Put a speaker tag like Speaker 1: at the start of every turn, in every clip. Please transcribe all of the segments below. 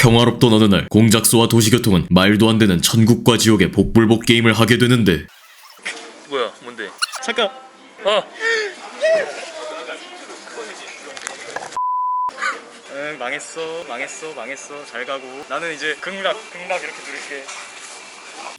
Speaker 1: 평화롭던 어느 날 공작소와 도시교통은 말도 안 되는 천국과 지옥의 복불복 게임을 하게 되는데.
Speaker 2: 뭐야 뭔데?
Speaker 3: 잠깐.
Speaker 2: 아
Speaker 3: 응 망했어 망했어 망했어. 잘 가고. 나는 이제 극락 극락 이렇게 누를게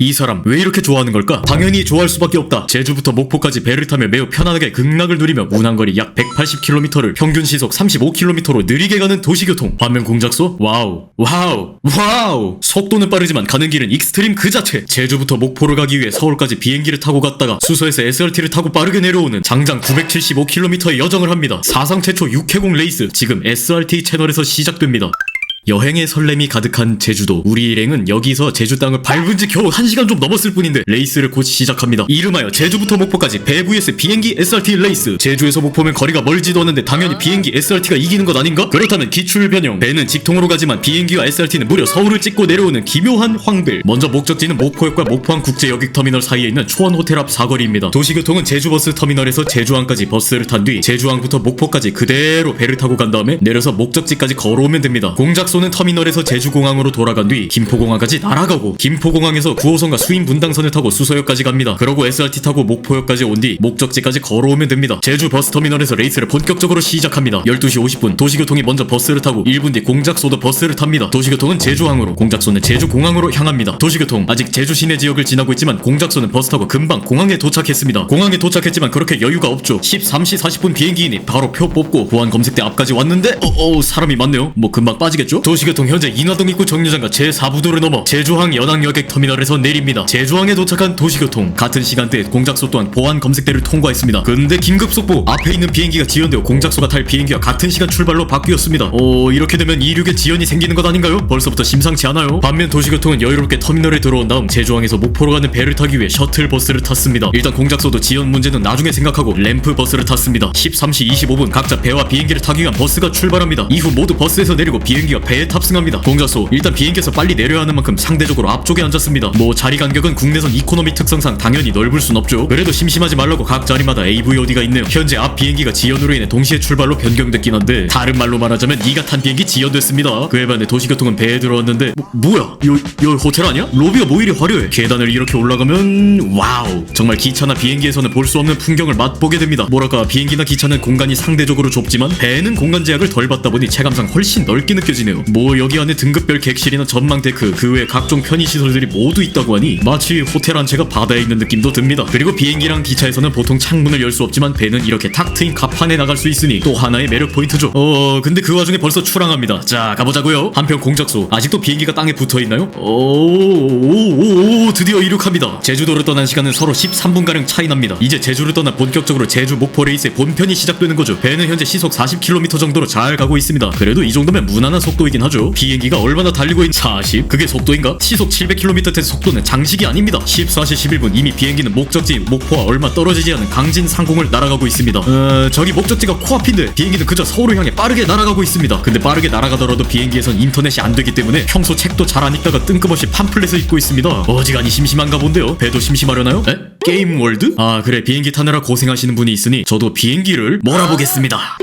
Speaker 1: 이 사람 왜 이렇게 좋아하는 걸까? 당연히 좋아할 수밖에 없다. 제주부터 목포까지 배를 타며 매우 편안하게 극락을 누리며 운항거리 약 180km를 평균 시속 35km로 느리게 가는 도시교통. 반면 공작소? 와우, 와우, 와우. 속도는 빠르지만 가는 길은 익스트림 그 자체. 제주부터 목포를 가기 위해 서울까지 비행기를 타고 갔다가 수서에서 SRT를 타고 빠르게 내려오는 장장 975km의 여정을 합니다. 사상 최초 6회공 레이스 지금 SRT 채널에서 시작됩니다. 여행의 설렘이 가득한 제주도. 우리 일행은 여기서 제주 땅을 밟은 지 겨우 1시간 좀 넘었을 뿐인데 레이스를 곧 시작합니다. 이름하여 제주부터 목포까지. 배 vs 비행기 SRT 레이스. 제주에서 목포면 거리가 멀지도 않은데 당연히 비행기 SRT가 이기는 것 아닌가? 그렇다면 기출 변형. 배는 직통으로 가지만 비행기와 SRT는 무려 서울을 찍고 내려오는 기묘한 황벨 먼저 목적지는 목포역과 목포항 국제여객터미널 사이에 있는 초원 호텔 앞 사거리입니다. 도시교통은 제주버스 터미널에서 제주항까지 버스를 탄 뒤 제주항부터 목포까지 그대로 배를 타고 간 다음에 내려서 목적지까지 걸어오면 됩니다. 공작 소는 터미널에서 제주공항으로 돌아간 뒤 김포공항까지 날아가고 김포공항에서 9호선과 수인 분당선을 타고 수서역까지 갑니다. 그러고 SRT 타고 목포역까지 온 뒤 목적지까지 걸어오면 됩니다. 제주 버스터미널에서 레이스를 본격적으로 시작합니다. 12시 50분 도시교통이 먼저 버스를 타고 1분 뒤 공작소도 버스를 탑니다. 도시교통은 제주항으로 공작소는 제주공항으로 향합니다. 도시교통 아직 제주 시내 지역을 지나고 있지만 공작소는 버스 타고 금방 공항에 도착했습니다. 공항에 도착했지만 그렇게 여유가 없죠. 13시 40분 비행기이니 바로 표 뽑고 보안 검색대 앞까지 왔는데 어어 사람이 많네요. 뭐 금방 빠지겠죠 도시교통 현재 인화동 입구 정류장과 제4부도를 넘어 제주항 연항여객 터미널에서 내립니다. 제주항에 도착한 도시교통 같은 시간대에 공작소 또한 보안 검색대를 통과했습니다. 근데 긴급 속보 앞에 있는 비행기가 지연되어 공작소가 탈 비행기와 같은 시간 출발로 바뀌었습니다. 어 이렇게 되면 이륙에 지연이 생기는 것 아닌가요? 벌써부터 심상치 않아요. 반면 도시교통은 여유롭게 터미널에 들어온 다음 제주항에서 목포로 가는 배를 타기 위해 셔틀 버스를 탔습니다. 일단 공작소도 지연 문제는 나중에 생각하고 램프 버스를 탔습니다. 13시 25분 각자 배와 비행기를 타기 위한 버스가 출발합니다. 이후 모두 버스에서 내리고 비행기와 배에 탑승합니다. 공작소 일단 비행기에서 빨리 내려야 하는 만큼 상대적으로 앞쪽에 앉았습니다. 뭐 자리 간격은 국내선 이코노미 특성상 당연히 넓을 순 없죠. 그래도 심심하지 말라고 각 자리마다 AVOD가 있네요. 현재 앞 비행기가 지연으로 인해 동시에 출발로 변경됐긴 한데 다른 말로 말하자면 네가 탄 비행기 지연됐습니다. 그에 반해 도시교통은 배에 들어왔는데 뭐, 뭐야? 요, 요 호텔 아니야? 로비가 뭐 이리 화려해? 계단을 이렇게 올라가면 와우. 정말 기차나 비행기에서는 볼 수 없는 풍경을 맛보게 됩니다. 뭐랄까 비행기나 기차는 공간이 상대적으로 좁지만 배는 공간 제약을 덜 받다 보니 체감상 훨씬 넓게 느껴지네요 뭐 여기 안에 등급별 객실이나 전망 데크 그 외 각종 편의 시설들이 모두 있다고 하니 마치 호텔 한 채가 바다에 있는 느낌도 듭니다. 그리고 비행기랑 기차에서는 보통 창문을 열 수 없지만 배는 이렇게 탁 트인 갑판에 나갈 수 있으니 또 하나의 매력 포인트죠. 어 근데 그 와중에 벌써 출항합니다. 자 가보자고요. 한편 공작소. 아직도 비행기가 땅에 붙어있나요? 오오오오 드디어 이륙합니다. 제주도를 떠난 시간은 서로 13분가량 차이 납니다. 이제 제주를 떠나 본격적으로 제주 목포 레이스의 본편이 시작되는 거죠. 배는 현재 시속 40km 정도로 잘 가고 있습니다. 그래도 이 정도면 무난한 속도이 긴 하죠 비행기가 얼마나 달리고 있는 40? 그게 속도인가? 시속 700km 속도는 장식이 아닙니다 14시 11분 이미 비행기는 목적지 목포와 얼마 떨어지지 않은 강진 상공을 날아가고 있습니다 어 저기 목적지가 코앞인데 비행기는 그저 서울을 향해 빠르게 날아가고 있습니다 근데 빠르게 날아가더라도 비행기에선 인터넷이 안 되기 때문에 평소 책도 잘 안 읽다가 뜬금없이 팜플렛을 읽고 있습니다 어지간히 심심한가 본데요 배도 심심하려나요? 에? 게임 월드? 아 그래 비행기 타느라 고생하시는 분이 있으니 저도 비행기를 몰아보겠습니다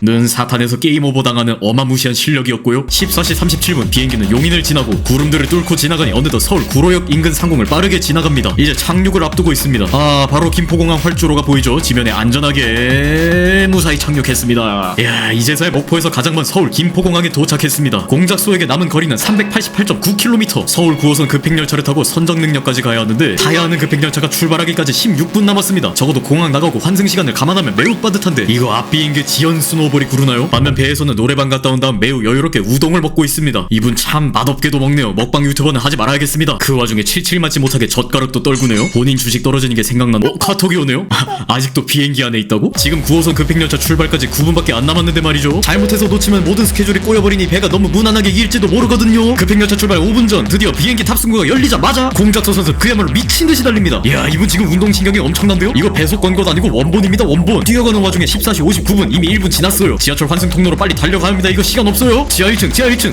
Speaker 1: 는 사탄에서 게임 오버 당하는 어마무시한 실력이었고요. 14시 37분 비행기는 용인을 지나고 구름들을 뚫고 지나가니 어느덧 서울 구로역 인근 상공을 빠르게 지나갑니다. 이제 착륙을 앞두고 있습니다. 아 바로 김포공항 활주로가 보이죠. 지면에 안전하게 무사히 착륙했습니다. 이야 이제서야 목포에서 가장 먼 서울 김포공항에 도착했습니다. 공작소에게 남은 거리는 388.9km. 서울 9호선 급행열차를 타고 선정능력까지 가야 하는데 타야 하는 급행열차가 출발하기까지 16분 남았습니다. 적어도 공항 나가고 환승 시간을 감안하면 매우 빠듯한데 이거 앞 비행기 지연 스노볼이 구르나요? 반면 배에서는 노래방 갔다 온 다음 매우 여유롭게 우동을 먹고 있습니다. 이분 참 맛없게도 먹네요. 먹방 유튜버는 하지 말아야겠습니다. 그 와중에 칠칠 맞지 못하게 젓가락도 떨구네요. 본인 주식 떨어지는 게 생각난. 어? 카톡이 오네요? 아 직도 비행기 안에 있다고? 지금 9호선 급행열차 출발까지 9분밖에 안 남았는데 말이죠. 잘못해서 놓치면 모든 스케줄이 꼬여버리니 배가 너무 무난하게 이을지도 모르거든요. 급행열차 출발 5분 전 드디어 비행기 탑승구가 열리자마자 공작소 선수 그야말로 미친 듯이 달립니다. 이야 이분 지금 운동 신경이 엄청난데요? 이거 배속 건것 아니고 원본입니다 원본. 뛰어가는 와중에 14시 59분 이미 1분 지났어요. 지하철 환승 통로로 빨리 달려가야 합니다. 이거 시간 없어요. 지하 1층, 지하 1층.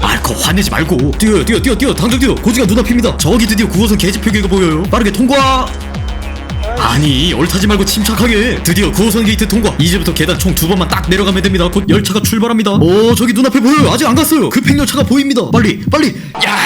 Speaker 1: 아, 거 화내지 말고 뛰어요, 뛰어, 뛰어, 뛰어, 당장 뛰어. 고지가 눈앞입니다. 저기 드디어 9호선 계집표기가 보여요. 빠르게 통과. 아니 얼타지 말고 침착하게 드디어 9호선 게이트 통과 이제부터 계단 총 두 번만 딱 내려가면 됩니다 곧 열차가 출발합니다 오 저기 눈앞에 보여요 아직 안 갔어요 급행열차가 보입니다 빨리 빨리 야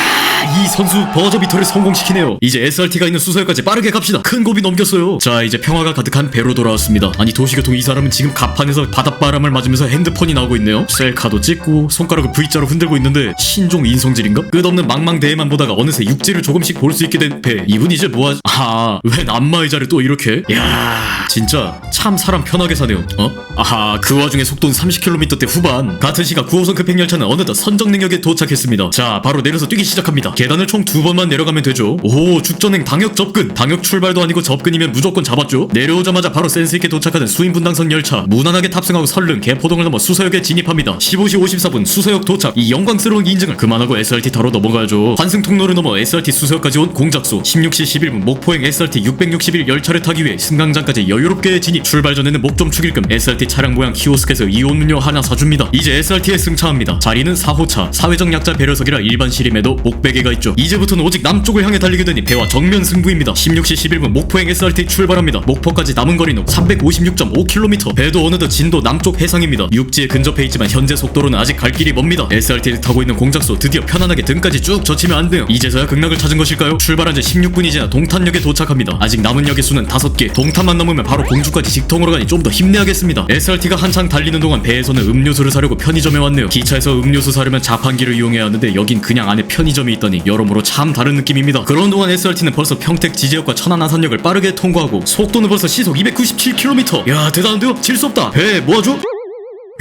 Speaker 1: 이 선수 버저비터를 성공시키네요. 이제 SRT가 있는 수서역까지 빠르게 갑시다. 큰 고비 넘겼어요. 자 이제 평화가 가득한 배로 돌아왔습니다. 아니 도시교통 이 사람은 지금 갑판에서 바닷바람을 맞으면서 핸드폰이 나오고 있네요. 셀카도 찍고 손가락을 V자로 흔들고 있는데 신종 인성질인가? 끝없는 망망대해만 보다가 어느새 육지를 조금씩 볼 수 있게 된 배. 이분 이제 뭐하지? 아왜 남마의자를 또 이렇게? 야 진짜 참 사람 편하게 사네요. 어? 아하 그 와중에 속도는 30km대 후반. 같은 시각 9호선 급행열차는 어느덧 선정능력에 도착했습니다. 자 바로 내려서 뛰기 시작합니다 계단을 총 두 번만 내려가면 되죠. 오 죽전행 당역 접근. 당역 출발도 아니고 접근이면 무조건 잡았죠. 내려오자마자 바로 센스있게 도착하는 수인분당선 열차. 무난하게 탑승하고 설릉 개포동을 넘어 수서역에 진입합니다. 15시 54분 수서역 도착. 이 영광스러운 인증을 그만하고 SRT 타로 넘어가야죠. 환승 통로를 넘어 SRT 수서역까지 온 공작소. 16시 11분 목포행 SRT 661 열차를 타기 위해 승강장까지 여유롭게 진입. 출발 전에는 목 좀 축일 겸 SRT 차량 모양 키오스크에서 이온 음료 하나 사줍니다. 이제 SRT에 승차합니다. 자리는 4호차. 사회적 약자 배려석이라 일반 시림에도 목베개 가 있죠. 이제부터는 오직 남쪽을 향해 달리게 되니 배와 정면 승부입니다. 16시 11분 목포행 SRT 출발합니다. 목포까지 남은 거리는 356.5km 배도 어느덧 진도 남쪽 해상입니다. 육지에 근접해 있지만 현재 속도로는 아직 갈 길이 멉니다. SRT를 타고 있는 공작소 드디어 편안하게 등까지 쭉 젖히면 안 돼요. 이제서야 극락을 찾은 것일까요? 출발한 지 16분이 지나 동탄역에 도착합니다. 아직 남은 역의 수는 5개. 동탄만 넘으면 바로 공주까지 직통으로 가니 좀 더 힘내야겠습니다. SRT가 한창 달리는 동안 배에서는 음료수를 사려고 편의점에 왔네요. 기차에서 음료수 사려면 자판기를 이용해야 하는데 여긴 그냥 안에 편의점이 있다 니 여러모로 참 다른 느낌입니다. 그런 동안 SRT는 벌써 평택 지제역과 천안 아산역을 빠르게 통과하고 속도는 벌써 시속 297km 야 대단한데요? 질 수 없다. 배 모아줘.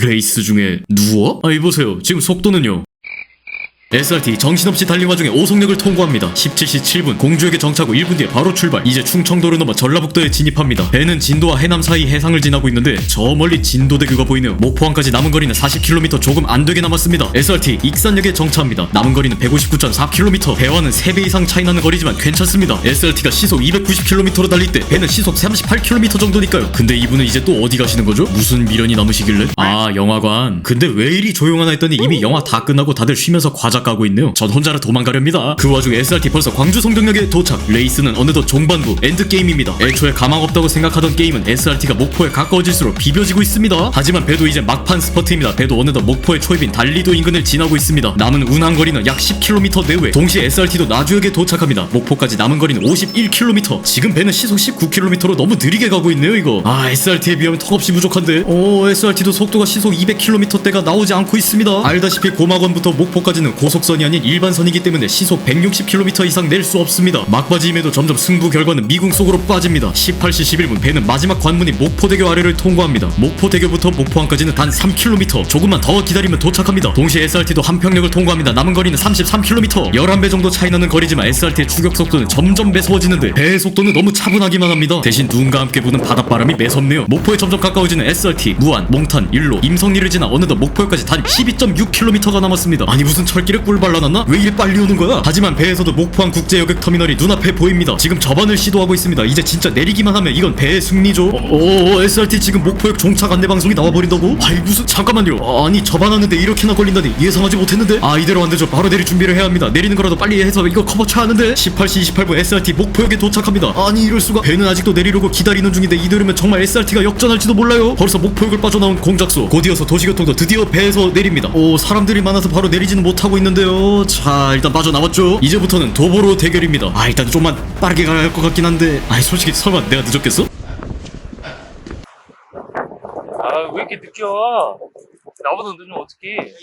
Speaker 1: 레이스 중에 누워? 아 이보세요. 지금 속도는요 SRT 정신없이 달린 와중에 오송역을 통과합니다. 17시 7분 공주역에 정차고 1분 뒤에 바로 출발. 이제 충청도를 넘어 전라북도에 진입합니다. 배는 진도와 해남 사이 해상을 지나고 있는데 저 멀리 진도대교가 보이네요. 목포항까지 남은 거리는 40km 조금 안 되게 남았습니다. SRT 익산역에 정차합니다. 남은 거리는 159.4km. 배와는 3배 이상 차이 나는 거리지만 괜찮습니다. SRT가 시속 290km로 달릴 때 배는 시속 38km 정도니까요. 근데 이분은 이제 또 어디 가시는 거죠? 무슨 미련이 남으시길래? 아 영화관. 근데 왜 이리 조용하나 했더니 이미 영화 다 끝나고 다들 쉬면서 과자 까고 있네요. 전 혼자라 도망가렵니다. 그 와중에 SRT 벌써 광주 송정역에 도착. 레이스는 어느덧 종반부 엔드 게임입니다. 애초에 가망 없다고 생각하던 게임은 SRT가 목포에 가까워질수록 비벼지고 있습니다. 하지만 배도 이제 막판 스퍼트입니다. 배도 어느덧 목포의 초입인 달리도 인근을 지나고 있습니다. 남은 운항 거리는 약 10km 내외. 동시에 SRT도 나주역에 도착합니다. 목포까지 남은 거리는 51km. 지금 배는 시속 19km로 너무 느리게 가고 있네요. 이거. 아 SRT에 비하면 턱없이 부족한데. 오 SRT도 속도가 시속 200km대가 나오지 않고 있습니다. 알다시피 고막원부터 목포까지는 고속 선이 아닌 일반선이기 때문에 시속 160km 이상 낼 수 없습니다. 막바지임에도 점점 승부 결과는 미궁 속으로 빠집니다. 18시 11분 배는 마지막 관문인 목포대교 아래를 통과합니다. 목포대교부터 목포항까지는 단 3km. 조금만 더 기다리면 도착합니다. 동시에 SRT도 한평역을 통과합니다. 남은 거리는 33km. 11배 정도 차이 나는 거리지만 SRT의 추격 속도는 점점 매서워지는데 배의 속도는 너무 차분하기만 합니다. 대신 눈과 함께 부는 바닷바람이 매섭네요. 목포에 점점 가까워지는 SRT, 무안, 몽탄, 일로, 임성리를 지나 어느덧 목포역까지 단 12.6km가 남았습니다. 아니 무슨 철길 에꿀 발라놨나? 왜 이리 빨리 오는 거야? 하지만 배에서도 목포항 국제여객 터미널이 눈앞에 보입니다. 지금 접안을 시도하고 있습니다. 이제 진짜 내리기만 하면 이건 배의 승리죠. 어, 어, 어, SRT 지금 목포역 종착 안내 방송이 나와버린다고? 아이 무슨 잠깐만요. 아, 아니 접안하는데 이렇게나 걸린다니 예상하지 못했는데? 아 이대로 안 되죠. 바로 내릴 준비를 해야 합니다. 내리는 거라도 빨리 해서 이거 커버 쳐야 하는데? 18시 28분 SRT 목포역에 도착합니다. 아니 이럴 수가? 배는 아직도 내리려고 기다리는 중인데 이대로면 정말 SRT가 역전할지도 몰라요. 벌써 목포역을 빠져나온 공작소. 곧 이어서 도시교통도 드디어 배에서 내립니다. 오 사람들이 많아서 바로 내리지는 못하고 있는 데요. 자 일단 빠져나왔죠. 이제부터는 도보로 대결입니다. 아 일단 좀만 빠르게 가야 할 것 같긴 한데. 아니 솔직히 설마 내가 늦었겠어?
Speaker 2: 아 왜 이렇게 늦게 와? 나보다 늦으면 어떡해?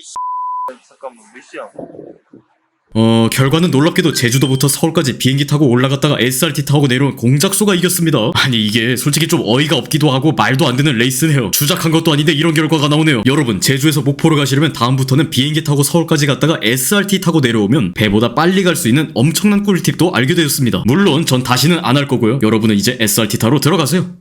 Speaker 2: 잠깐만 몇 시야?
Speaker 1: 어 결과는 놀랍게도 제주도부터 서울까지 비행기 타고 올라갔다가 SRT 타고 내려온 공작소가 이겼습니다. 아니 이게 솔직히 좀 어이가 없기도 하고 말도 안 되는 레이스네요. 주작한 것도 아닌데 이런 결과가 나오네요. 여러분 제주에서 목포로 가시려면 다음부터는 비행기 타고 서울까지 갔다가 SRT 타고 내려오면 배보다 빨리 갈 수 있는 엄청난 꿀팁도 알게 되었습니다. 물론 전 다시는 안 할 거고요. 여러분은 이제 SRT 타로 들어가세요.